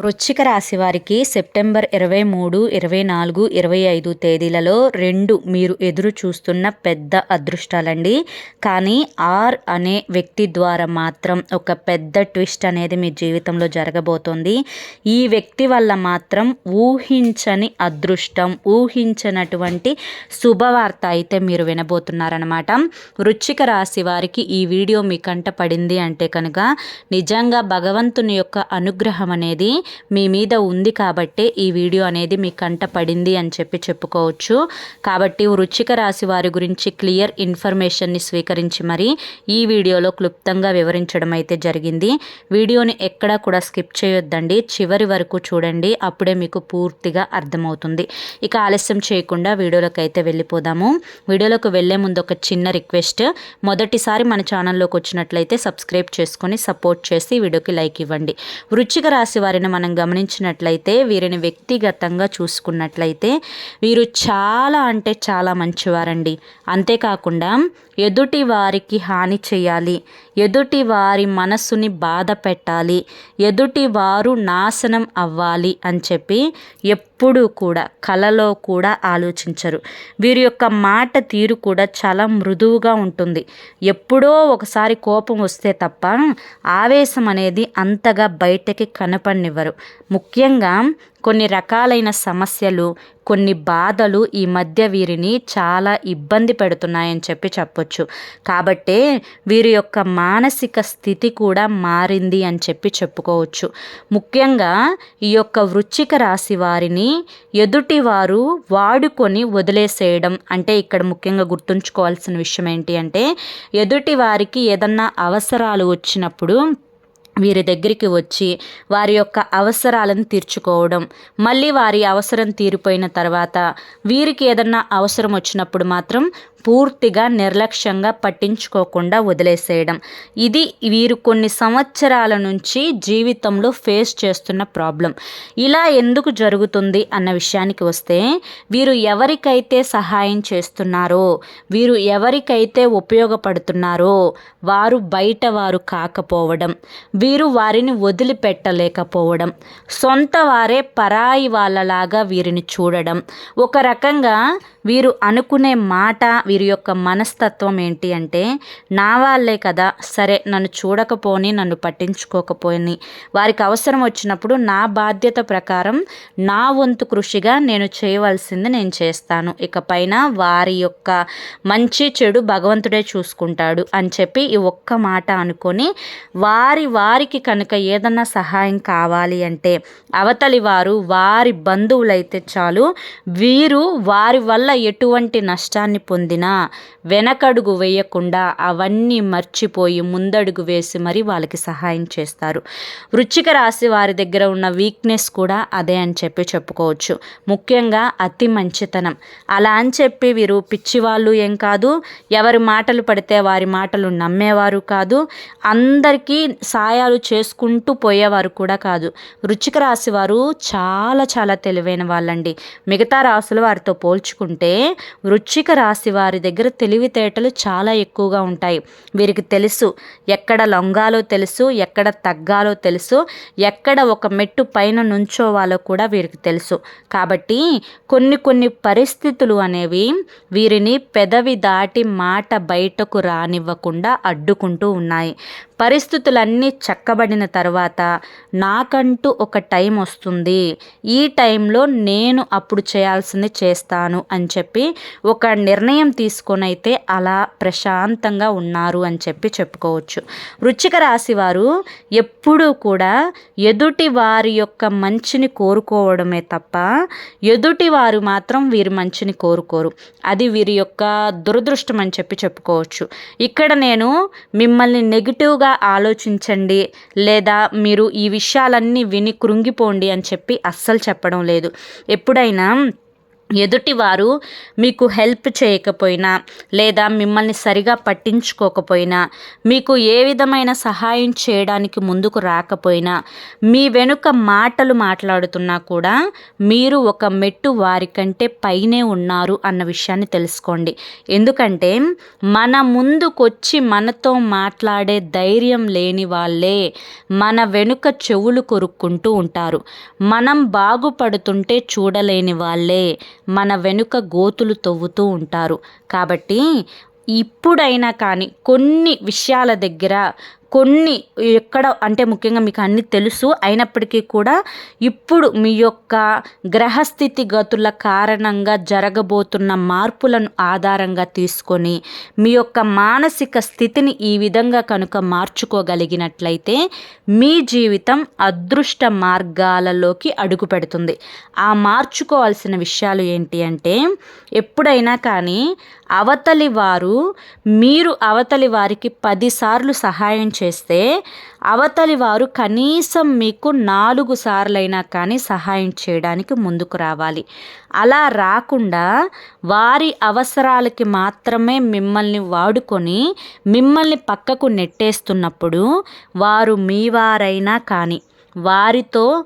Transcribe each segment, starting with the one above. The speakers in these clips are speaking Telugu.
వృశ్చిక రాశి వారికి సెప్టెంబర్ ఇరవై మూడు ఇరవై నాలుగు ఇరవై ఐదు తేదీలలో రెండు మీరు ఎదురు చూస్తున్న పెద్ద అదృష్టాలండి. కానీ ఆర్ అనే వ్యక్తి ద్వారా మాత్రం ఒక పెద్ద ట్విస్ట్ అనేది మీ జీవితంలో జరగబోతోంది. ఈ వ్యక్తి వల్ల మాత్రం ఊహించని అదృష్టం ఊహించినటువంటి శుభవార్త అయితే మీరు వినబోతున్నారనమాట వృశ్చిక రాశి వారికి ఈ వీడియో మీ కంట పడింది అంటే కనుక నిజంగా భగవంతుని యొక్క అనుగ్రహం అనేది మీ మీద ఉంది కాబట్టే ఈ వీడియో అనేది మీ కంట పడింది అని చెప్పి చెప్పుకోవచ్చు. కాబట్టి వృచ్చిక రాశి వారి గురించి క్లియర్ ఇన్ఫర్మేషన్ని స్వీకరించి మరి ఈ వీడియోలో క్లుప్తంగా వివరించడం అయితే జరిగింది. వీడియోని ఎక్కడా కూడా స్కిప్ చేయొద్దండి. చివరి వరకు చూడండి. అప్పుడే మీకు పూర్తిగా అర్థమవుతుంది. ఇక ఆలస్యం చేయకుండా వీడియోలోకి అయితే వెళ్ళిపోదాము. వీడియోలోకి వెళ్ళే ముందు ఒక చిన్న రిక్వెస్ట్. మొదటిసారి మన ఛానల్లోకి వచ్చినట్లయితే సబ్స్క్రైబ్ చేసుకొని సపోర్ట్ చేసి వీడియోకి లైక్ ఇవ్వండి. వృచ్చిక రాశి వారిని మనం మనం గమనించినట్లయితే వీరిని వ్యక్తిగతంగా చూసుకున్నట్లయితే వీరు చాలా అంటే చాలా మంచివారండి. అంతేకాకుండా ఎదుటి వారికి హాని చేయాలి. ఎదుటి వారి మనస్సుని బాధ పెట్టాలి. ఎదుటి వారు నాశనం అవ్వాలి అని చెప్పి ఎప్పుడూ కూడా కలలో కూడా ఆలోచించరు. వీరి యొక్క మాట తీరు కూడా చాలా మృదువుగా ఉంటుంది. ఎప్పుడో ఒకసారి కోపం వస్తే తప్ప ఆవేశం అనేది అంతగా బయటకి కనపడినివ్వరు. ముఖ్యంగా కొన్ని రకాలైన సమస్యలు కొన్ని బాధలు ఈ మధ్య వీరిని చాలా ఇబ్బంది పెడుతున్నాయని చెప్పి చెప్పొచ్చు. కాబట్టే వీరి యొక్క మానసిక స్థితి కూడా మారింది అని చెప్పి చెప్పుకోవచ్చు. ముఖ్యంగా ఈ యొక్క వృచ్చిక రాశి వారిని ఎదుటివారు వాడుకొని వదిలేసేయడం అంటే ఇక్కడ ముఖ్యంగా గుర్తుంచుకోవాల్సిన విషయం ఏంటి అంటే ఎదుటి వారికి ఏదన్నా అవసరాలు వచ్చినప్పుడు వీరి దగ్గరికి వచ్చి వారి యొక్క అవసరాలను తీర్చుకోవడం. మళ్ళీ వారి అవసరం తీరిపోయిన తర్వాత వీరికి ఏదన్నా అవసరం వచ్చినప్పుడు మాత్రం పూర్తిగా నిర్లక్ష్యంగా పట్టించుకోకుండా వదిలేసేయడం. ఇది వీరు కొన్ని సంవత్సరాల నుంచి జీవితంలో ఫేస్ చేస్తున్న ప్రాబ్లం. ఇలా ఎందుకు జరుగుతుంది అన్న విషయానికి వస్తే వీరు ఎవరికైతే సహాయం చేస్తున్నారో వీరు ఎవరికైతే ఉపయోగపడుతున్నారో వారు బయట వారు కాకపోవడం వీరు వారిని వదిలిపెట్టలేకపోవడం సొంత వారే పరాయి వాళ్ళలాగా వీరిని చూడడం. ఒక రకంగా వీరు అనుకునే మాట వీరి యొక్క మనస్తత్వం ఏంటి అంటే నా వాళ్ళే కదా సరే నన్ను చూడకపోని నన్ను పట్టించుకోకపోని. వారికి అవసరం వచ్చినప్పుడు నా బాధ్యత ప్రకారం నా వంతు కృషిగా నేను చేయవలసింది నేను చేస్తాను. ఇకపైన వారి యొక్క మంచి చెడు భగవంతుడే చూసుకుంటాడు అని చెప్పి ఈ ఒక్క మాట అనుకొని వారి వారికి కనుక ఏదన్నా సహాయం కావాలి అంటే అవతలి వారు వారి బంధువులైతే చాలు వీరు వారి వల్ల ఎటువంటి నష్టాన్ని పొందినా వెనకడుగు వేయకుండా అవన్నీ మర్చిపోయి ముందడుగు వేసి మరి వాళ్ళకి సహాయం చేస్తారు. వృచ్చిక రాశి వారి దగ్గర ఉన్న వీక్నెస్ కూడా అదే అని చెప్పి చెప్పుకోవచ్చు. ముఖ్యంగా అతి మంచితనం. అలా అని చెప్పి వీరు పిచ్చివాళ్ళు ఏం కాదు. ఎవరి మాటలు పడితే వారి మాటలు నమ్మేవారు కాదు. అందరికీ సాయాలు చేసుకుంటూ పోయేవారు కూడా కాదు. వృచ్చిక రాశి వారు చాలా చాలా తెలివైన వాళ్ళండి. మిగతా రాశులు వారితో పోల్చుకుంటే వృచ్చిక రాశి వారి దగ్గర తెలివితేటలు చాలా ఎక్కువగా ఉంటాయి. వీరికి తెలుసు ఎక్కడ లొంగాలో తెలుసు ఎక్కడ తగ్గాలో తెలుసు ఎక్కడ ఒక మెట్టు పైన నుంచోవాలో కూడా వీరికి తెలుసు. కాబట్టి కొన్ని కొన్ని పరిస్థితులు అనేవి వీరిని పెదవి దాటి మాట బయటకు రానివ్వకుండా అడ్డుకుంటూ ఉన్నాయి. పరిస్థితులన్నీ చక్కబడిన తర్వాత నాకంటూ ఒక టైం వస్తుంది. ఈ టైంలో నేను అప్పుడు చేయాల్సింది చేస్తాను అని చెప్పి ఒక నిర్ణయం తీసుకొని అయితే అలా ప్రశాంతంగా ఉన్నారు అని చెప్పి చెప్పుకోవచ్చు. వృచ్చిక రాశి వారు ఎప్పుడూ కూడా ఎదుటి వారి యొక్క మంచిని కోరుకోవడమే తప్ప ఎదుటి వారు మాత్రం వీరి మంచిని కోరుకోరు. అది వీరి యొక్క దురదృష్టం అని చెప్పి చెప్పుకోవచ్చు. ఇక్కడ నేను మిమ్మల్ని నెగిటివ్గా ఆలోచించండి లేదా మీరు ఈ విషయాలన్నీ విని కృంగిపోండి అని చెప్పి అస్సలు చెప్పడం లేదు. ఎప్పుడైనా ఎదుటివారు మీకు హెల్ప్ చేయకపోయినా లేదా మిమ్మల్ని సరిగా పట్టించుకోకపోయినా మీకు ఏ విధమైన సహాయం చేయడానికి ముందుకు రాకపోయినా మీ వెనుక మాటలు మాట్లాడుతున్నా కూడా మీరు ఒక మెట్టు వారికంటే పైనే ఉన్నారు అన్న విషయాన్ని తెలుసుకోండి. ఎందుకంటే మన ముందుకొచ్చి మనతో మాట్లాడే ధైర్యం లేని వాళ్ళే మన వెనుక చెవులు కొరుక్కుంటూ ఉంటారు. మనం బాగుపడుతుంటే చూడలేని వాళ్ళే మన వెనుక గోతులు తవ్వుతూ ఉంటారు. కాబట్టి ఇప్పుడైనా కానీ కొన్ని విషయాల దగ్గర కొన్ని ఎక్కడ అంటే ముఖ్యంగా మీకు అన్నీ తెలుసు. అయినప్పటికీ కూడా ఇప్పుడు మీ యొక్క గ్రహస్థితి గతుల కారణంగా జరగబోతున్న మార్పులను ఆధారంగా తీసుకొని మీ యొక్క మానసిక స్థితిని ఈ విధంగా కనుక మార్చుకోగలిగినట్లయితే మీ జీవితం అదృష్ట మార్గాలలోకి అడుగు పెడుతుంది. ఆ మార్చుకోవాల్సిన విషయాలు ఏంటి అంటే ఎప్పుడైనా కానీ అవతలి వారు మీరు అవతలి వారికి పదిసార్లు సహాయం చేస్తే అవతలి వారు కనీసం మీకు నాలుగు సార్లైనా కానీ సహాయం చేయడానికి ముందుకు రావాలి. అలా రాకుండా వారి అవసరాలకి మాత్రమే మిమ్మల్ని వాడుకొని మిమ్మల్ని పక్కకు నెట్టేస్తున్నప్పుడు వారు మీ వారైనా కానీ వారితో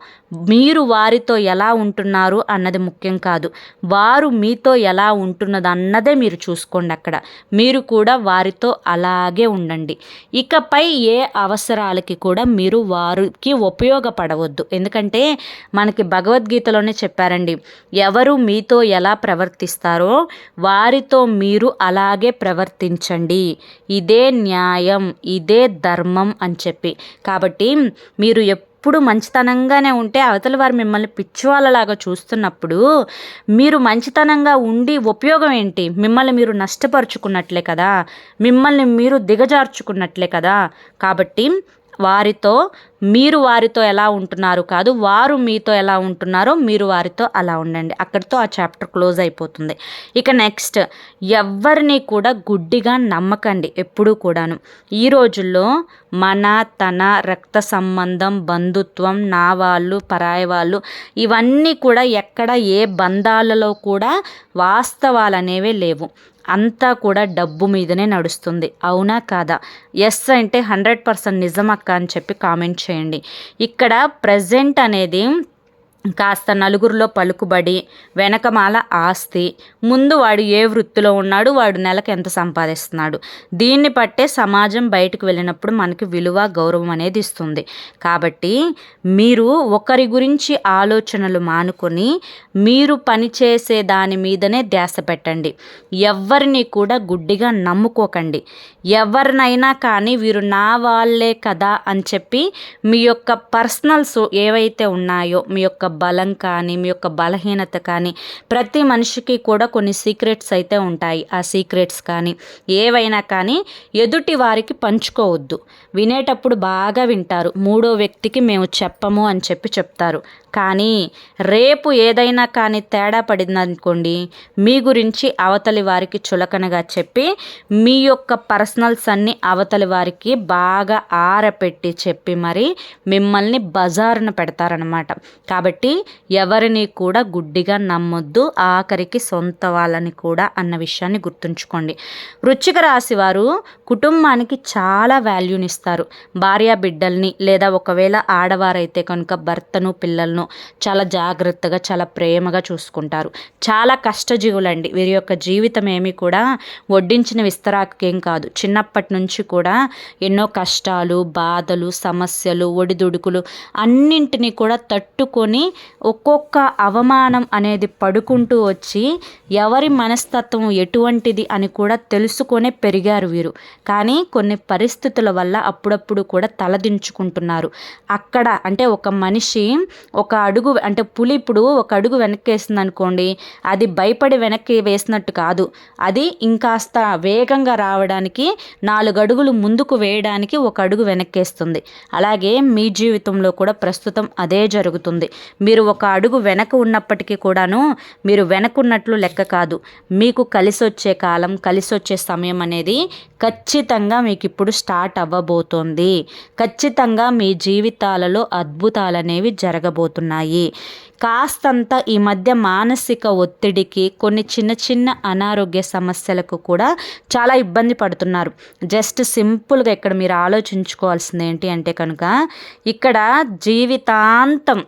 మీరు వారితో ఎలా ఉంటున్నారు అన్నది ముఖ్యం కాదు. వారు మీతో ఎలా ఉంటున్నది అన్నదే మీరు చూసుకోండి అక్కడ. మీరు కూడా వారితో అలాగే ఉండండి. ఇకపై ఏ అవసరాలకి కూడా మీరు వారికి ఉపయోగపడవద్దు. ఎందుకంటే మనకి భగవద్గీతలోనే చెప్పారండి ఎవరు మీతో ఎలా ప్రవర్తిస్తారో వారితో మీరు అలాగే ప్రవర్తించండి. ఇదే న్యాయం ఇదే ధర్మం అని చెప్పి. కాబట్టి మీరు ఎప్పుడు మంచితనంగానే ఉంటే అవతల వారు మిమ్మల్ని పిచ్చివాళ్ళలాగా చూస్తున్నప్పుడు మీరు మంచితనంగా ఉండి ఉపయోగం ఏంటి? మిమ్మల్ని మీరు నష్టపరుచుకున్నట్లే కదా. మిమ్మల్ని మీరు దిగజార్చుకున్నట్లే కదా. కాబట్టి వారితో మీరు వారితో ఎలా ఉంటున్నారు కాదు వారు మీతో ఎలా ఉంటున్నారో మీరు వారితో అలా ఉండండి. అక్కడితో ఆ చాప్టర్ క్లోజ్ అయిపోతుంది. ఇక నెక్స్ట్ ఎవరిని కూడా గుడ్డిగా నమ్మకండి ఎప్పుడూ కూడాను. ఈ రోజుల్లో మన తన రక్త సంబంధం బంధుత్వం నా వాళ్ళు పరాయి వాళ్ళు ఇవన్నీ కూడా ఎక్కడ ఏ బంధాలలో కూడా వాస్తవాలు అనేవే లేవు. అంతా కూడా డబ్బు మీదనే నడుస్తుంది. అవునా కాదా? ఎస్ అంటే హండ్రెడ్ పర్సెంట్ నిజమక్క అని చెప్పి కామెంట్ చేయండి. ఇక్కడ ప్రజెంట్ అనేది కాస్త నలుగురిలో పలుకుబడి వెనకమాల ఆస్తి. ముందు వాడు ఏ వృత్తిలో ఉన్నాడు వాడు నెలకు ఎంత సంపాదిస్తున్నాడు? దీన్ని పట్టే సమాజం బయటకు వెళ్ళినప్పుడు మనకి విలువ గౌరవం అనేది ఇస్తుంది. కాబట్టి మీరు ఒకరి గురించి ఆలోచనలు మానుకొని మీరు పనిచేసే దాని మీదనే ధ్యాస పెట్టండి. ఎవరిని కూడా గుడ్డిగా నమ్ముకోకండి. ఎవరినైనా కానీ వీరు నా వాళ్ళే కదా అని చెప్పి మీ యొక్క పర్సనల్స్ ఏవైతే ఉన్నాయో మీ యొక్క బలం కానీ మీ యొక్క బలహీనత కానీ ప్రతి మనిషికి కూడా కొన్ని సీక్రెట్స్ అయితే ఉంటాయి. ఆ సీక్రెట్స్ కానీ ఏవైనా కానీ ఎదుటి వారికి పంచుకోవద్దు. వినేటప్పుడు బాగా వింటారు. మూడో వ్యక్తికి మేము చెప్పము అని చెప్పి చెప్తారు. కానీ రేపు ఏదైనా కానీ తేడా పడిందనుకోండి మీ గురించి అవతలి వారికి చులకనగా చెప్పి మీ యొక్క పర్సనల్స్ అన్నీ అవతలి వారికి బాగా ఆరపెట్టి చెప్పి మరి మిమ్మల్ని బజారున పెడతారనమాట కాబట్టి ఎవరిని కూడా గుడ్డిగా నమ్మొద్దు ఆఖరికి సొంత వాళ్ళని కూడా అన్న విషయాన్ని గుర్తుంచుకోండి. వృచ్చిక రాశి వారు కుటుంబానికి చాలా వాల్యూనిస్తారు. భార్య బిడ్డల్ని లేదా ఒకవేళ ఆడవారైతే కనుక భర్తను పిల్లలను చాలా జాగ్రత్తగా చాలా ప్రేమగా చూసుకుంటారు. చాలా కష్టజీవులండి. వీరి యొక్క జీవితం ఏమి కూడా వడ్డించిన విస్తరాకేం కాదు. చిన్నప్పటి నుంచి కూడా ఎన్నో కష్టాలు బాధలు సమస్యలు ఒడిదుడుకులు అన్నింటినీ కూడా తట్టుకొని ఒక్కొక్క అవమానం అనేది పడుకుంటూ వచ్చి ఎవరి మనస్తత్వం ఎటువంటిది అని కూడా తెలుసుకొనే పెరిగారు వీరు. కానీ కొన్ని పరిస్థితుల వల్ల అప్పుడప్పుడు కూడా తలదించుకుంటున్నారు. అక్కడ అంటే ఒక మనిషి ఒక అడుగు అంటే పులి ఇప్పుడు ఒక అడుగు వెనక్కి వేసింది అనుకోండి అది భయపడి వెనక్కి వేసినట్టు కాదు. అది ఇంకాస్త వేగంగా రావడానికి నాలుగు అడుగులు ముందుకు వేయడానికి ఒక అడుగు వెనక్కేస్తుంది. అలాగే మీ జీవితంలో కూడా ప్రస్తుతం అదే జరుగుతుంది. మీరు ఒక అడుగు వెనక ఉన్నప్పటికీ కూడాను మీరు వెనకున్నట్లు లెక్క కాదు. మీకు కలిసి వచ్చే కాలం కలిసి వచ్చే సమయం అనేది ఖచ్చితంగా మీకు ఇప్పుడు స్టార్ట్ అవ్వబోతోంది. ఖచ్చితంగా మీ జీవితాలలో అద్భుతాలు అనేవి జరగబోతున్నాయి. కాస్తంత ఈ మధ్య మానసిక ఒత్తిడికి కొన్ని చిన్న చిన్న అనారోగ్య సమస్యలకు కూడా చాలా ఇబ్బంది పడుతున్నారు. జస్ట్ సింపుల్గా ఇక్కడ మీరు ఆలోచించుకోవాల్సింది ఏంటి అంటే కనుక ఇక్కడ జీవితాంతం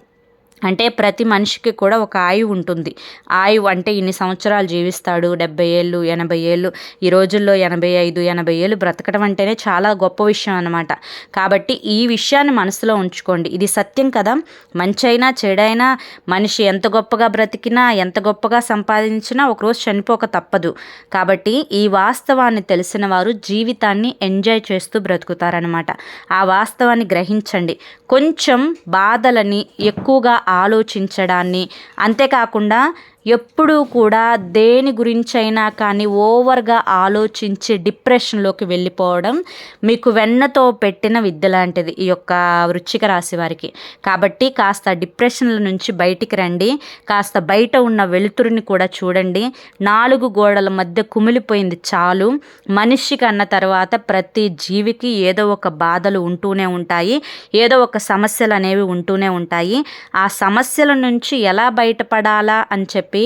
అంటే ప్రతి మనిషికి కూడా ఒక ఆయువు ఉంటుంది. ఆయువు అంటే ఇన్ని సంవత్సరాలు జీవిస్తాడు డెబ్బై ఏళ్ళు ఎనభై ఏళ్ళు ఈ రోజుల్లో ఎనభై ఐదు ఎనభై ఏళ్ళు బ్రతకడం అంటేనే చాలా గొప్ప విషయం అనమాట కాబట్టి ఈ విషయాన్ని మనసులో ఉంచుకోండి. ఇది సత్యం కదా. మంచైనా చెడైనా మనిషి ఎంత గొప్పగా బ్రతికినా ఎంత గొప్పగా సంపాదించినా ఒకరోజు చనిపోక తప్పదు. కాబట్టి ఈ వాస్తవాన్ని తెలిసిన వారు జీవితాన్ని ఎంజాయ్ చేస్తూ బ్రతుకుతారనమాట ఆ వాస్తవాన్ని గ్రహించండి. కొంచెం బాధలని ఎక్కువగా ఆలోచించడాన్ని. అంతేకాకుండా ఎప్పుడూ కూడా దేని గురించైనా కానీ ఓవర్గా ఆలోచించి డిప్రెషన్లోకి వెళ్ళిపోవడం మీకు వెన్నతో పెట్టిన విద్య లాంటిది ఈ యొక్క వృచ్చిక రాశి వారికి. కాబట్టి కాస్త డిప్రెషన్ల నుంచి బయటికి రండి కాస్త బయట ఉన్న వెలుతురుని కూడా చూడండి. నాలుగు గోడల మధ్య కుమిలిపోయింది చాలు. మనిషికి అన్న తర్వాత ప్రతి జీవికి ఏదో ఒక బాధలు ఉంటూనే ఉంటాయి ఏదో ఒక సమస్యలు అనేవి ఉంటూనే ఉంటాయి. ఆ సమస్యల నుంచి ఎలా బయటపడాలా అని చెప్పి చెప్పి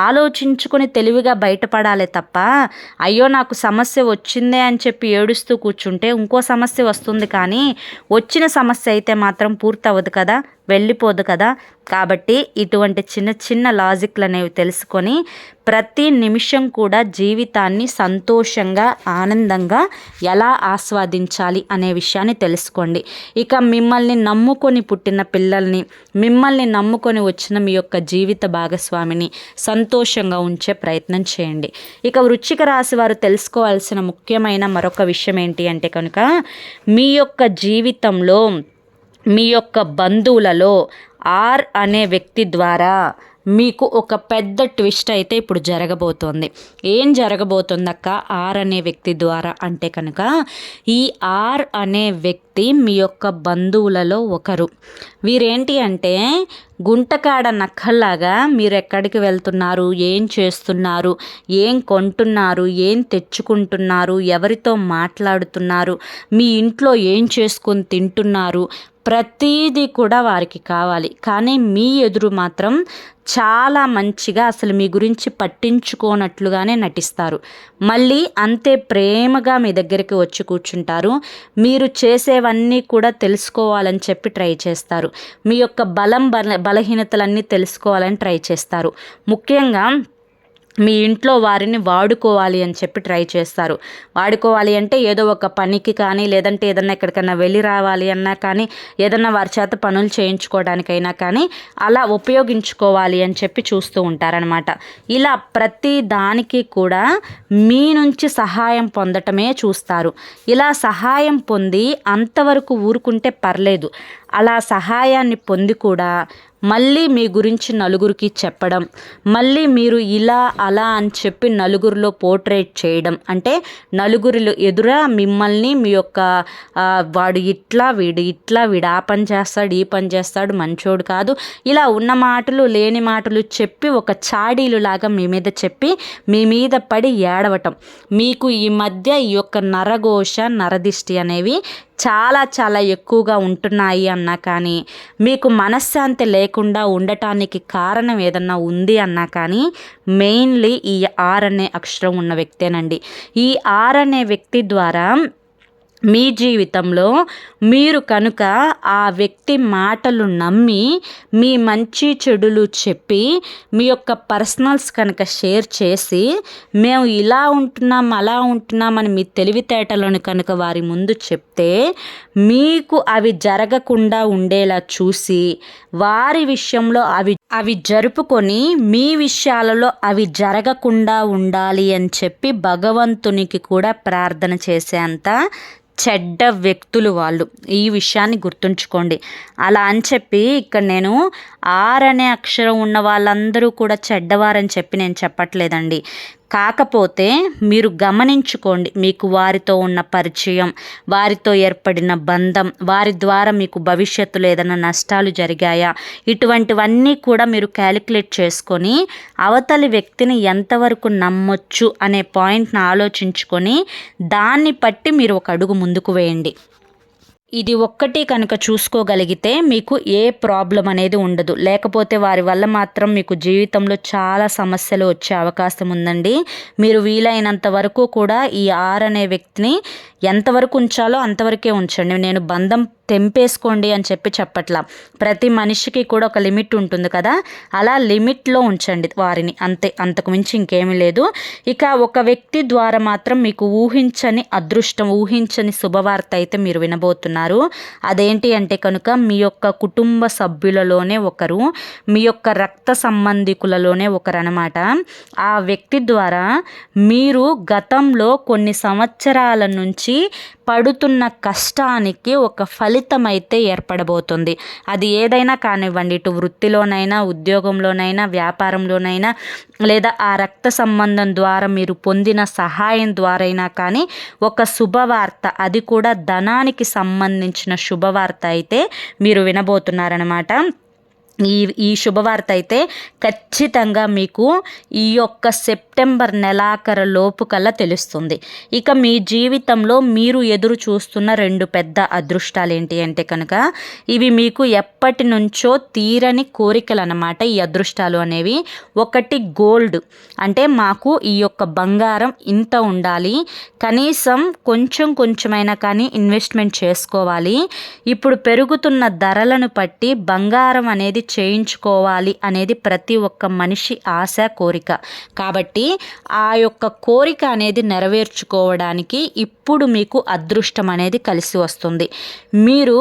ఆలోచించుకొని తెలివిగా బయటపడాలి తప్ప అయ్యో నాకు సమస్య వచ్చిందే అని చెప్పి ఏడుస్తూ కూర్చుంటే ఇంకో సమస్య వస్తుంది కానీ వచ్చిన సమస్య అయితే మాత్రం పూర్తవదు కదా? వెళ్ళిపోదు కదా. కాబట్టి ఇటువంటి చిన్న చిన్న లాజిక్లు అనేవి తెలుసుకొని ప్రతి నిమిషం కూడా జీవితాన్ని సంతోషంగా ఆనందంగా ఎలా ఆస్వాదించాలి అనే విషయాన్ని తెలుసుకోండి. ఇక మిమ్మల్ని నమ్ముకొని పుట్టిన పిల్లల్ని మిమ్మల్ని నమ్ముకొని వచ్చిన మీ యొక్క జీవిత భాగస్వామిని సంతోషంగా ఉంచే ప్రయత్నం చేయండి. ఇక వృచ్చిక రాశి వారు తెలుసుకోవాల్సిన ముఖ్యమైన మరొక విషయం ఏంటి అంటే కనుక మీ యొక్క జీవితంలో మీ యొక్క బంధువులలో ఆర్ అనే వ్యక్తి ద్వారా మీకు ఒక పెద్ద ట్విస్ట్ అయితే ఇప్పుడు జరగబోతోంది. ఏం జరగబోతుందక్క ఆర్ అనే వ్యక్తి ద్వారా? అంటే కనుక ఈ ఆర్ అనే వ్యక్తి మీ యొక్క బంధువులలో ఒకరు. వీరేంటి అంటే గుంటకాడ నక్కల్లాగా మీరు ఎక్కడికి వెళ్తున్నారు? ఏం చేస్తున్నారు? ఏం కొంటున్నారు? ఏం తెచ్చుకుంటున్నారు? ఎవరితో మాట్లాడుతున్నారు? మీ ఇంట్లో ఏం చేసుకొని తింటున్నారు? ప్రతీది కూడా వారికి కావాలి. కానీ మీ ఎదురు మాత్రం చాలా మంచిగా అసలు మీ గురించి పట్టించుకోనట్లుగానే నటిస్తారు. మళ్ళీ అంతే ప్రేమగా మీ దగ్గరికి వచ్చి కూర్చుంటారు. మీరు చేసేవన్నీ కూడా తెలుసుకోవాలని చెప్పి ట్రై చేస్తారు. మీ యొక్క బలం బల బలహీనతలన్నీ తెలుసుకోవాలని ట్రై చేస్తారు. ముఖ్యంగా మీ ఇంట్లో వారిని వాడుకోవాలి అని చెప్పి ట్రై చేస్తారు. వాడుకోవాలి అంటే ఏదో ఒక పనికి కానీ లేదంటే ఏదన్నా ఎక్కడికైనా వెళ్ళి రావాలి అన్నా కానీ ఏదన్నా వారి చేత పనులు చేయించుకోవడానికైనా కానీ అలా ఉపయోగించుకోవాలి అని చెప్పి చూస్తూ ఉంటారనమాట ఇలా ప్రతి దానికి కూడా మీ నుంచి సహాయం పొందటమే చూస్తారు. ఇలా సహాయం పొంది అంతవరకు ఊరుకుంటే పర్లేదు. అలా సహాయాన్ని పొంది కూడా మళ్ళీ మీ గురించి నలుగురికి చెప్పడం మళ్ళీ మీరు ఇలా అలా అని చెప్పి నలుగురిలో పోర్ట్రేట్ చేయడం. అంటే నలుగురిలో ఎదుర మిమ్మల్ని మీ యొక్క వాడు ఇట్లా వీడు ఇట్లా వీడు ఆ పని చేస్తాడు ఈ పని చేస్తాడు మంచోడు కాదు. ఇలా ఉన్న మాటలు లేని మాటలు చెప్పి ఒక చాడీలు లాగా మీ మీద చెప్పి మీ మీద పడి ఏడవటం. మీకు ఈ మధ్య ఈ యొక్క నరఘోష నరదిష్టి అనేవి చాలా చాలా ఎక్కువగా ఉంటున్నాయి అన్నా కానీ మీకు మనశ్శాంతి లేకుండా ఉండటానికి కారణం ఏదన్నా ఉంది అన్నా కానీ మెయిన్లీ ఈ ఆర్ అనే అక్షరం ఉన్న వ్యక్తేనండి. ఈ ఆర్ అనే వ్యక్తి ద్వారా మీ జీవితంలో మీరు కనుక ఆ వ్యక్తి మాటలు నమ్మి మీ మంచి చెడులు చెప్పి మీ యొక్క పర్సనల్స్ కనుక షేర్ చేసి మేము ఇలా ఉంటున్నాం అలా ఉంటున్నామని మీ తెలివితేటలను కనుక వారి ముందు చెప్తే మీకు అవి జరగకుండా ఉండేలా చూసి వారి విషయంలో అవి అవి జరుపుకొని మీ విషయాలలో అవి జరగకుండా ఉండాలి అని చెప్పి భగవంతునికి కూడా ప్రార్థన చేసేంత చెడ్డ వ్యక్తులు వాళ్ళు. ఈ విషయాన్ని గుర్తుంచుకోండి. అలా అని చెప్పి ఇక్కడ నేను ఆర్ అనే అక్షరం ఉన్న వాళ్ళందరూ కూడా చెడ్డవారని చెప్పి నేను చెప్పట్లేదండి. కాకపోతే మీరు గమనించుకోండి మీకు వారితో ఉన్న పరిచయం వారితో ఏర్పడిన బంధం వారి ద్వారా మీకు భవిష్యత్తులో ఏదైనా నష్టాలు జరిగాయా? ఇటువంటివన్నీ కూడా మీరు క్యాలిక్యులేట్ చేసుకొని అవతలి వ్యక్తిని ఎంతవరకు నమ్మొచ్చు అనే పాయింట్ని ఆలోచించుకొని దాన్ని బట్టి మీరు ఒక అడుగు ముందుకు వేయండి. ఇది ఒక్కటి కనుక చూసుకోగలిగితే మీకు ఏ ప్రాబ్లం అనేది ఉండదు. లేకపోతే వారి వల్ల మాత్రం మీకు జీవితంలో చాలా సమస్యలు వచ్చే అవకాశం ఉందండి. మీరు వీలైనంత వరకు కూడా ఈ ఆర్ అనే వ్యక్తిని ఎంతవరకు ఉంచాలో అంతవరకే ఉంచండి. నేను బంధం తెంపేసుకోండి అని చెప్పి చెప్పట్లా. ప్రతి మనిషికి కూడా ఒక లిమిట్ ఉంటుంది కదా. అలా లిమిట్లో ఉంచండి వారిని. అంతే అంతకు మించి ఇంకేమీ లేదు. ఇక ఒక వ్యక్తి ద్వారా మాత్రం మీకు ఊహించని అదృష్టం ఊహించని శుభవార్త అయితే మీరు వినబోతున్నారు. అదేంటి అంటే కనుక మీ యొక్క కుటుంబ సభ్యులలోనే ఒకరు మీ యొక్క రక్త సంబంధికులలోనే ఒకరు అనమాట ఆ వ్యక్తి ద్వారా మీరు గతంలో కొన్ని సంవత్సరాల నుంచి పడుతున్న కష్టానికి ఒక ఫలితం అయితే ఏర్పడబోతుంది. అది ఏదైనా కానివ్వండి ఇటు వృత్తిలోనైనా ఉద్యోగంలోనైనా వ్యాపారంలోనైనా లేదా ఆ రక్త సంబంధం ద్వారా మీరు పొందిన సహాయం ద్వారా అయినా కానీ ఒక శుభవార్త అది కూడా ధనానికి సంబంధించిన శుభవార్త అయితే మీరు వినబోతున్నారనమాట ఈ ఈ శుభవార్త అయితే ఖచ్చితంగా మీకు ఈ యొక్క సెప్టెంబర్ నెలాఖరు లోపు కల్లా తెలుస్తుంది. ఇక మీ జీవితంలో మీరు ఎదురు చూస్తున్న రెండు పెద్ద అదృష్టాలు ఏంటి అంటే కనుక ఇవి మీకు ఎప్పటి నుంచో తీరని కోరికలు అన్నమాట ఈ అదృష్టాలు అనేవి. ఒకటి గోల్డ్. అంటే మాకు ఈ యొక్క బంగారం ఇంత ఉండాలి. కనీసం కొంచెం కొంచెమైనా కానీ ఇన్వెస్ట్మెంట్ చేసుకోవాలి. ఇప్పుడు పెరుగుతున్న ధరలను బట్టి బంగారం అనేది చేయించుకోవాలి అనేది ప్రతి ఒక్క మనిషి ఆశ కోరిక. కాబట్టి ఆ యొక్క కోరిక అనేది నెరవేర్చుకోవడానికి ఇప్పుడు మీకు అదృష్టం అనేది కలిసి వస్తుంది. మీరు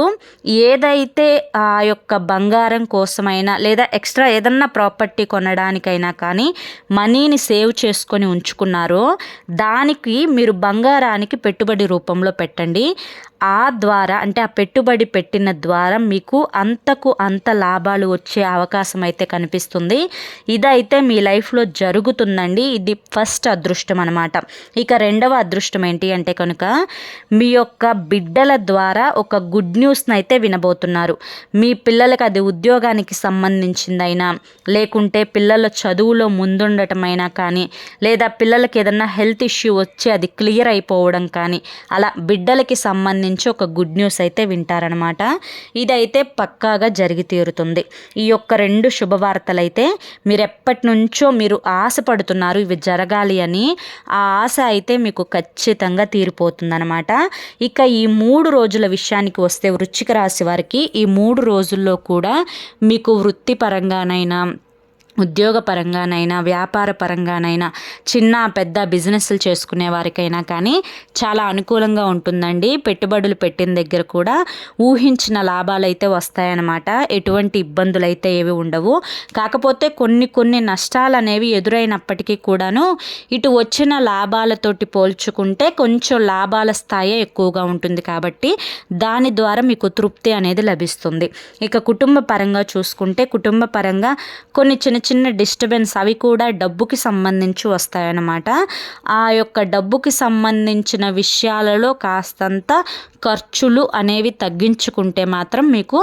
ఏదైతే ఆ యొక్క బంగారం కోసమైనా లేదా ఎక్స్ట్రా ఏదన్నా ప్రాపర్టీ కొనడానికైనా కానీ మనీని సేవ్ చేసుకొని ఉంచుకున్నారో దానికి మీరు బంగారానికి పెట్టుబడి రూపంలో పెట్టండి. ఆ ద్వారా అంటే ఆ పెట్టుబడి పెట్టిన ద్వారా మీకు అంతకు అంత లాభాలు వచ్చే అవకాశం అయితే కనిపిస్తుంది. ఇదైతే మీ లైఫ్లో జరుగుతుందండి. ఇది ఫస్ట్ అదృష్టం అనమాట ఇక రెండవ అదృష్టం ఏంటి అంటే కనుక మీ యొక్క బిడ్డల ద్వారా ఒక గుడ్ న్యూస్ని అయితే వినబోతున్నారు. మీ పిల్లలకి అది ఉద్యోగానికి సంబంధించిందైనా లేకుంటే పిల్లల చదువులో ముందుండటమైనా కానీ లేదా పిల్లలకి ఏదన్నా హెల్త్ ఇష్యూ వచ్చి అది క్లియర్ అయిపోవడం కానీ అలా బిడ్డలకి సంబంధించి నుంచి ఒక గుడ్ న్యూస్ అయితే వింటారనమాట ఇదైతే పక్కాగా జరిగి తీరుతుంది. ఈ యొక్క రెండు శుభవార్తలు అయితే మీరు ఎప్పటి నుంచో మీరు ఆశపడుతున్నారు ఇవి జరగాలి అని. ఆ ఆశ అయితే మీకు ఖచ్చితంగా తీరిపోతుందనమాట ఇక ఈ మూడు రోజుల విషయానికి వస్తే వృశ్చిక రాశి వారికి ఈ మూడు రోజుల్లో కూడా మీకు వృత్తిపరంగానైనా ఉద్యోగ పరంగానైనా వ్యాపార పరంగానైనా చిన్న పెద్ద బిజినెస్లు చేసుకునే వారికైనా కానీ చాలా అనుకూలంగా ఉంటుందండి. పెట్టుబడులు పెట్టిన దగ్గర కూడా ఊహించిన లాభాలు అయితే వస్తాయన్నమాట. ఎటువంటి ఇబ్బందులు అయితే ఏవి ఉండవు. కాకపోతే కొన్ని కొన్ని నష్టాలు అనేవి ఎదురైనప్పటికీ కూడాను ఇటు వచ్చిన లాభాలతోటి పోల్చుకుంటే కొంచెం లాభాల స్థాయి ఎక్కువగా ఉంటుంది కాబట్టి దాని ద్వారా మీకు తృప్తి అనేది లభిస్తుంది. ఇక కుటుంబ పరంగా చూసుకుంటే కుటుంబ పరంగా కొన్ని చిన్న చిన్న డిస్టర్బెన్స్ అవి కూడా డబ్బుకి సంబంధించి వస్తాయన్నమాట. ఆ యొక్క డబ్బుకి సంబంధించిన విషయాలలో కాస్తంత ఖర్చులు అనేవి తగ్గించుకుంటే మాత్రం మీకు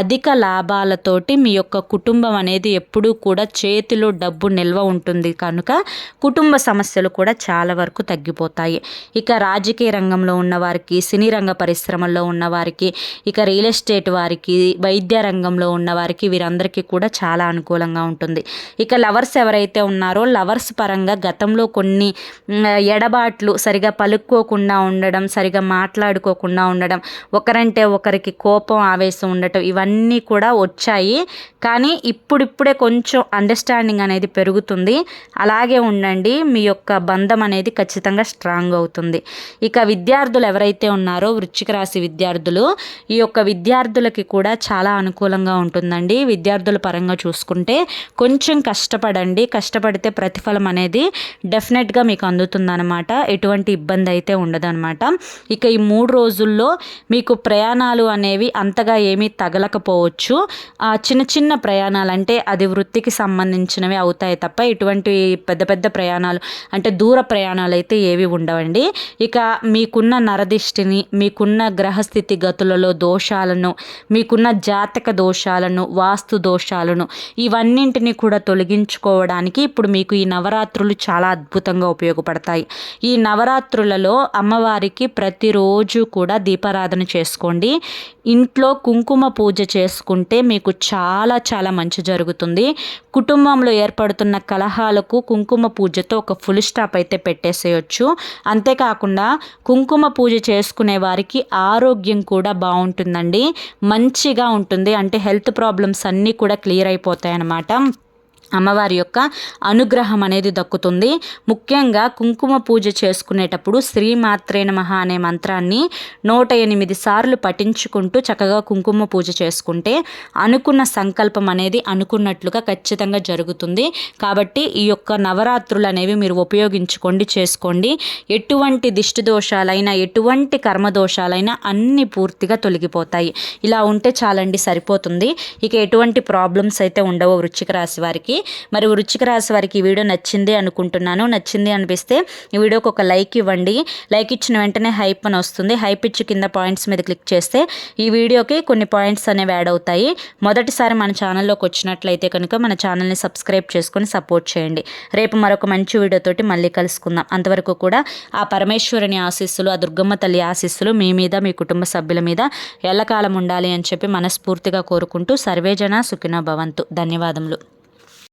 అధిక లాభాలతోటి మీ యొక్క కుటుంబం అనేది ఎప్పుడూ కూడా చేతిలో డబ్బు నిల్వ ఉంటుంది. కనుక కుటుంబ సమస్యలు కూడా చాలా వరకు తగ్గిపోతాయి. ఇక రాజకీయ రంగంలో ఉన్నవారికి సినీ రంగ పరిశ్రమల్లో ఉన్నవారికి ఇక రియల్ ఎస్టేట్ వారికి వైద్య రంగంలో ఉన్నవారికి వీరందరికీ కూడా చాలా అనుకూలంగా ఉంటుంది. ఇక లవర్స్ ఎవరైతే ఉన్నారో లవర్స్ పరంగా గతంలో కొన్ని ఎడబాట్లు సరిగా పలుక్కోకుండా ఉండడం సరిగా మాట్లాడుకోకుండా ఉండడం ఒకరంటే ఒకరికి కోపం ఆవేశం ఉండటం ఇవన్నీ కూడా వచ్చాయి. కానీ ఇప్పుడిప్పుడే కొంచెం అండర్స్టాండింగ్ అనేది పెరుగుతుంది. అలాగే ఉండండి మీ యొక్క బంధం అనేది ఖచ్చితంగా స్ట్రాంగ్ అవుతుంది. ఇక విద్యార్థులు ఎవరైతే ఉన్నారో వృచ్చిక రాశి విద్యార్థులు ఈ యొక్క విద్యార్థులకి కూడా చాలా అనుకూలంగా ఉంటుందండి. విద్యార్థుల పరంగా చూసుకుంటే కొంచెం కొంచెం కష్టపడండి. కష్టపడితే ప్రతిఫలం అనేది డెఫినెట్గా మీకు అందుతుందన్నమాట. ఎటువంటి ఇబ్బంది అయితే ఉండదన్నమాట. ఇక ఈ మూడు రోజుల్లో మీకు ప్రయాణాలు అనేవి అంతగా ఏమీ తగలకపోవచ్చు. చిన్న చిన్న ప్రయాణాలు అంటే అది వృత్తికి సంబంధించినవి అవుతాయి తప్ప ఇటువంటి పెద్ద పెద్ద ప్రయాణాలు అంటే దూర ప్రయాణాలు అయితే ఏవి ఉండవండి. ఇక మీకున్న నరదిష్టిని మీకున్న గ్రహస్థితి గతులలో దోషాలను మీకున్న జాతక దోషాలను వాస్తు దోషాలను ఇవన్నింటిని కూడా తొలగించుకోవడానికి ఇప్పుడు మీకు ఈ నవరాత్రులు చాలా అద్భుతంగా ఉపయోగపడతాయి. ఈ నవరాత్రులలో అమ్మవారికి ప్రతిరోజు కూడా దీపారాధన చేసుకోండి. ఇంట్లో కుంకుమ పూజ చేసుకుంటే మీకు చాలా చాలా మంచి జరుగుతుంది. కుటుంబంలో ఏర్పడుతున్న కలహాలకు కుంకుమ పూజతో ఒక ఫుల్ స్టాప్ అయితే పెట్టేసేయచ్చు. అంతేకాకుండా కుంకుమ పూజ చేసుకునే వారికి ఆరోగ్యం కూడా బాగుంటుందండి. మంచిగా ఉంటుంది. అంటే హెల్త్ ప్రాబ్లమ్స్ అన్నీ కూడా క్లియర్ అయిపోతాయి అన్నమాట అమ్మవారి యొక్క అనుగ్రహం అనేది దక్కుతుంది. ముఖ్యంగా కుంకుమ పూజ చేసుకునేటప్పుడు శ్రీమాత్రే నమః అనే మంత్రాన్ని నూట ఎనిమిది సార్లు పఠించుకుంటూ చక్కగా కుంకుమ పూజ చేసుకుంటే అనుకున్న సంకల్పం అనేది అనుకున్నట్లుగా ఖచ్చితంగా జరుగుతుంది. కాబట్టి ఈ యొక్క నవరాత్రులు అనేవి మీరు ఉపయోగించుకోండి చేసుకోండి. ఎటువంటి దిష్టి దోషాలైనా ఎటువంటి కర్మ దోషాలైనా అన్ని పూర్తిగా తొలగిపోతాయి. ఇలా ఉంటే చాలండి సరిపోతుంది. ఇక ఎటువంటి ప్రాబ్లమ్స్ అయితే ఉండవు వృశ్చిక రాశి వారికి. మరి వృచ్చిక రాశి వారికి ఈ వీడియో నచ్చింది అనుకుంటున్నాను. నచ్చింది అనిపిస్తే ఈ వీడియోకి ఒక లైక్ ఇవ్వండి. లైక్ ఇచ్చిన వెంటనే హైప్ అని వస్తుంది. హైప్ ఇచ్చి కింద పాయింట్స్ మీద క్లిక్ చేస్తే ఈ వీడియోకి కొన్ని పాయింట్స్ అనేవి యాడ్ అవుతాయి. మొదటిసారి మన ఛానల్లోకి వచ్చినట్లయితే కనుక మన ఛానల్ని సబ్స్క్రైబ్ చేసుకొని సపోర్ట్ చేయండి. రేపు మరొక మంచి వీడియోతోటి మళ్ళీ కలుసుకుందాం. అంతవరకు కూడా ఆ పరమేశ్వరుని ఆశీస్సులు ఆ దుర్గమ్మ తల్లి ఆశీస్సులు మీ మీద మీ కుటుంబ సభ్యుల మీద ఎల్లకాలం ఉండాలి అని చెప్పి మనస్ఫూర్తిగా కోరుకుంటూ సర్వేజన సుఖిన భవంతు. ధన్యవాదములు.